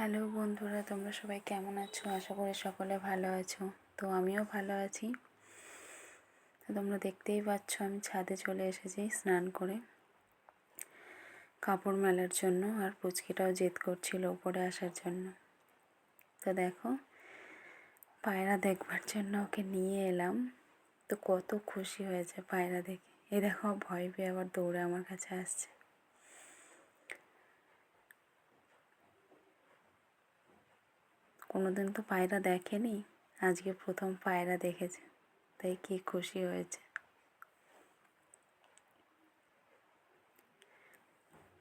Hello বন্ধুরা, তোমরা সবাই কেমন আছো? আশা করি সকলে ভালো আছো। তো আমিও ভালো আছি। তোমরা দেখতেই পাচ্ছ, আমি ছাদে চলে এসেছি স্নান করে। কাপড় মেলার জন্য আর পুচকিটাও জেদ করছিল উপরে আসার জন্য। তো দেখো, পায়রা দেখবার জন্য ওকে নিয়ে এলাম। তো কত খুশি হয়েছে পায়রা দেখে। এ দেখো, ভয় পেয়ে আবার দৌড়ে আমার কাছে আসছে। কোনোদিন তো পায়রা দেখেনি? আজকে প্রথম পায়রা দেখেছে, তাই কি খুশি হয়েছে।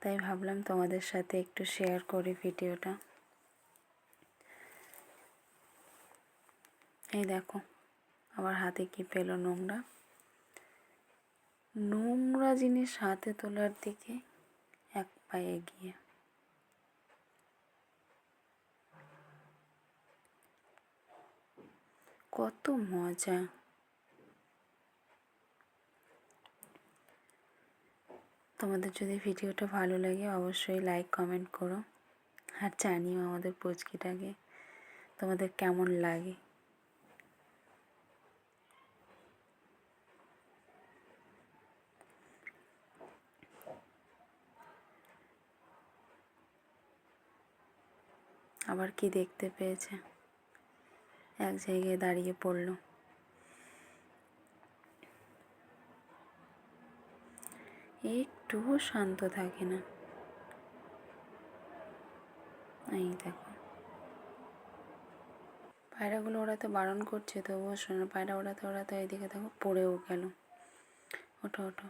তাই ভাবলাম তোমাদের সাথে একটু শেয়ার করি ভিডিওটা। এই দেখো আবার হাতে কি পেল নোংরা? নোংরা জিনিস হাতে তোলার দিকে এক পায়ে এগিয়ে। কত মজা। তোমাদের যদি ভিডিওটা ভালো লাগে, অবশ্যই লাইক কমেন্ট করো। আর জানিও আমাদের পুচকিটাকে, তোমাদের কেমন লাগে। আবার কি দেখতে পেয়েছে? এক জায়গায় দাঁড়িয়ে পড়ল। একটুও শান্ত থাকে না। এই দেখো। পায়রাগুলো ওরা তো বারণ করছে, তবুও শোনো, পায়রা ওরা তো ওরা তো এইদিকে দেখো পড়েও গেল। ওঠো ওঠো।